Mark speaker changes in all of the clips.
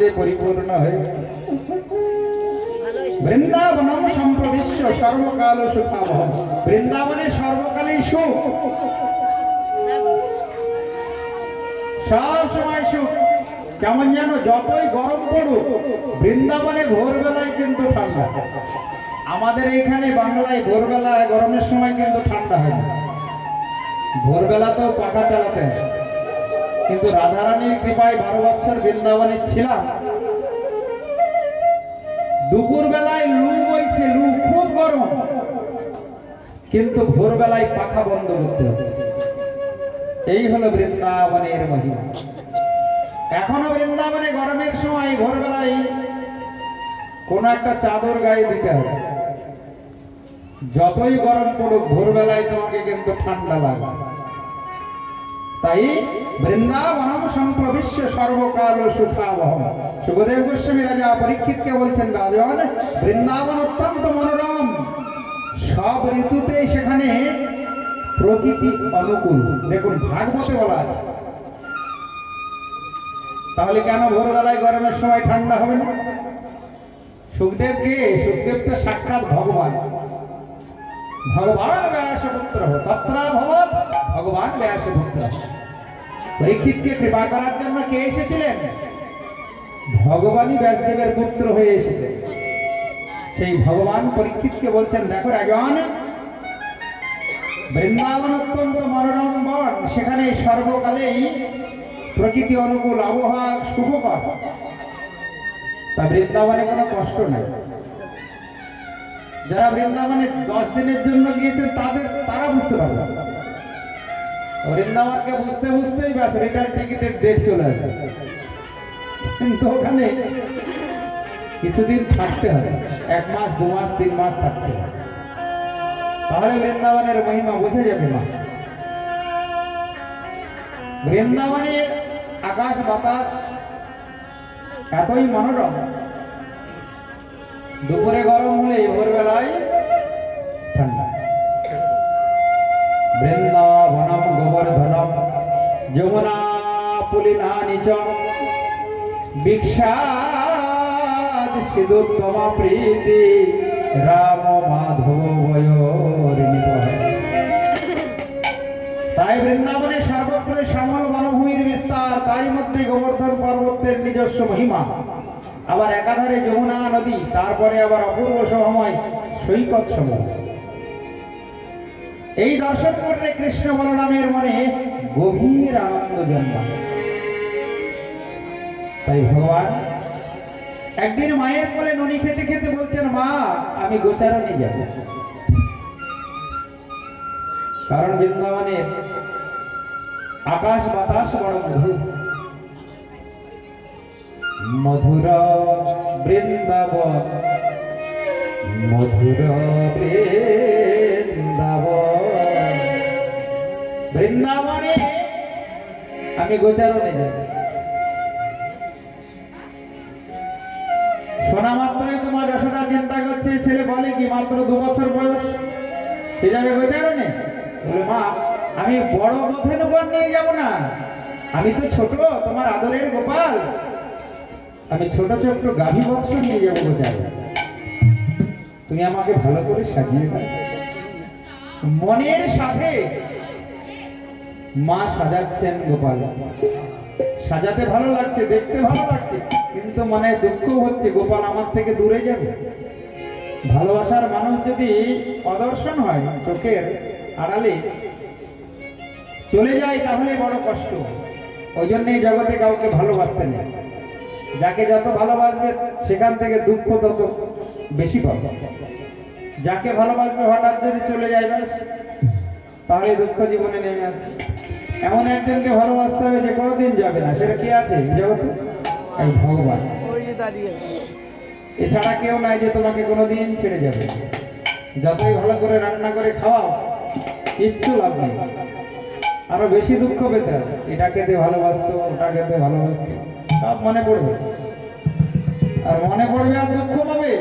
Speaker 1: আনন্দে পরিপূর্ণ হয়ে বৃন্দাবনম সম্প্রবিশ্ব সর্বকাল সুখাবহ। বৃন্দাবনে সর্বকালেই সুখ। সব সময় সুখ। কেমন যেন যতই গরম পড়ুক, বৃন্দাবনে ভোরবেলায় কিন্তু ঠান্ডা। আমাদের এখানে বাংলায় ভোরবেলায় গরমের সময় কিন্তু ঠান্ডা হয় না। ভোরবেলাতেও পাখা চালাতে হয় কিন্তু রাধারানীর কৃপায় বারো বছর বৃন্দাবনে ছিলাম। দুপুর বেলায় লু বইছে, লু খুব গরম। কিন্তু ভোরবেলায় পাখা বন্ধ করতে এই হলো বৃন্দাবনের মহিমা। এখনও বৃন্দাবনে গরমের সময় ভোরবেলায় কোন একটা চাদর গায়ে দিতে হবে। যতই গরম পড়ুক, ভোরবেলায় তোমাকে কিন্তু ঠান্ডা লাগে তাই বৃন্দাবনম সম্প্রবিশ্ব সর্বকাল সুখাবহ সুখদেব গোস্বামী রাজা পরীক্ষিতকে বলছেন, রাজন, বৃন্দাবন অত্যন্ত মনোরম। সব ঋতুতেই সেখানে প্রকৃতি অনুকূল। দেখুন, ভাগবতে বলা আছে। তাহলে কেন ভোরবেলায় গরমের সময় ঠান্ডা হবে না? সুখদেব কে সুখদেব তো সাক্ষাৎ ভগবান। ভগবান ব্যাসপুত্র তত্রাভবত ভগবান ব্যাসপুত্র। পরীক্ষিতকে কৃপা করার জন্য কে এসেছিলেন? ভগবানই ব্যাসদেবের পুত্র হয়ে এসেছে। সেই ভগবান পরীক্ষিতকে বলছেন, দেখো রাজন বৃন্দাবন অত্যন্ত মনোরম বন, সেখানে সর্বকালেই প্রকৃতি অনুকূল আবহাওয়া সুখকর। তা বৃন্দাবনে কোনো কষ্ট নাই। যারা বৃন্দাবনে দশ দিনের জন্য গিয়েছেন, তাদের, তারা বুঝতে পারবে বৃন্দাবনকে বুঝতে বুঝতেই ব্যাস রিটার্ন টিকিটের ডেট চলে আসে। কিন্তু ওখানে কিছুদিন থাকতে হবে, এক মাস, দু মাস, তিন মাস থাকতে হবে। তাহলে বৃন্দাবনের মহিমা বুঝে যাবে মা। বৃন্দাবনে আকাশ বাতাস এতই মনোরম। দুপুরে গরম হলে ভোরবেলায় যমুনা পুলিনা নিচ বিক্ষাদ সিদুত্তমা প্রীতি রাম মাধব তাই বৃন্দাবনে সর্বত্র শ্যামল বনভূমির বিস্তার, তাই মধ্যে গোবর্ধন পর্বতের নিজস্ব মহিমা। আবার একাধারে যমুনা নদী, তারপরে আবার অপূর্ব সময় সৈকত সমূহ। এই দর্শন করলে কৃষ্ণ বলরামের মনে গভীর আনন্দ জন্মায়। তাই ভগবান, একদিন মায়ের কোলে ননি খেতে খেতে বলছেন, মা, আমি গোচারণে যাব। কারণ বৃন্দাবনের আকাশ বাতাস বড় মধুর। মধুর বৃন্দাবন মধুর বৃন্দাবন। বৃন্দাবনে আমি গোচারণে যাব শোনা মাত্রই তোমার যশোদা চিন্তা করছে, ছেলে বলে কি মাত্র দু বছর বয়স? সে যাবে গোচারণে? মা, আমি বড় বধেনুগণ নিয়ে যাব না। আমি তো ছোট, তোমার আদরের গোপাল। আমি ছোট ছোট গাভী বৎস নিয়ে যাব গোচারণে। তুমি আমাকে ভালো করে সাজিয়ে দাও। মনের সাথে মা সাজাচ্ছেন গোপাল। সাজাতে ভালো লাগছে, দেখতে ভালো লাগছে, কিন্তু মনে দুঃখ হচ্ছে, গোপাল আমার থেকে দূরে যাবে। ভালোবাসার মানুষ যদি অদর্শন হয় চোখের আড়ালে, চলে যায় তাহলে বড় কষ্ট। ওই জন্যই জগতে কাউকে ভালোবাসতে নেই। যাকে যত ভালোবাসবে, সেখান থেকে দুঃখ তত বেশি পাবে। যাকে ভালোবাসবে, হঠাৎ যদি চলে যায়, ব্যাস, তাহলে দুঃখ জীবনে নেমে আসবে। এমন একজনকে ভালোবাসতে হবে যে কোনোদিন যাবে না। সেটা কে আছে? জগতে? ভগবান। এছাড়া কেউ নাই যে তোমাকে কোনোদিন ছেড়ে যাবে। যতই ভালো করে রান্না করে খাওয়াও কিচ্ছু লাভ নেই। আরও বেশি দুঃখ পেতে হবে। এটা খেতে ভালোবাসতো ওটা খেতে ভালোবাসতো সব মনে পড়বে। আর মনে পড়বে আর দুঃখ পাবে।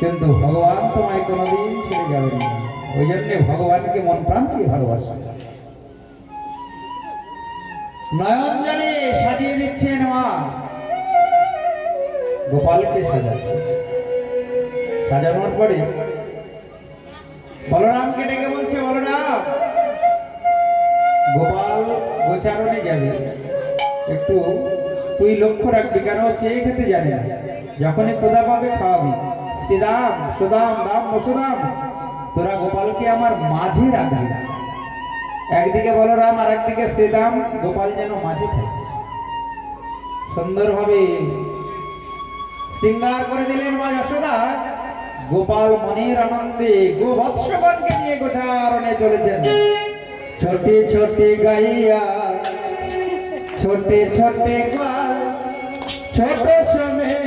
Speaker 1: কিন্তু ভগবান তোমায় কোনোদিন ছেড়ে যাবে না। ওই জন্যে ভগবানকে মন প্রাণ দিয়ে ভালোবাসা। নয়ন জলে সাজিয়ে দিচ্ছেন মা। গোপালকে সাজাচ্ছে। সাজানোর পরে বলরামকে ডেকে বলছে, বলরাম, গোপাল গোচারণে যাবে। একটু তুই লক্ষ্য রাখবি, কেন চেয়ে খেতে জানে না। যখনই খোদা পাবে খাওয়াবি। শ্রীদাম, সুদাম দাম বসুদাম তোরা গোপালকে আমার মাঝে রাখবি। একদিকে বলরাম আর একদিকে শ্রীদাম, গোপাল যেন মাঝে থাকে। সুন্দরভাবে শৃঙ্গার করে দিলেন মা যশোদা। গোপাল মনির আনন্দে গোবৎসগণকে নিয়ে গোচারণে চলেছেন। ছোটে ছোটে গাইয়া, ছোটে ছোটে ছোট সমের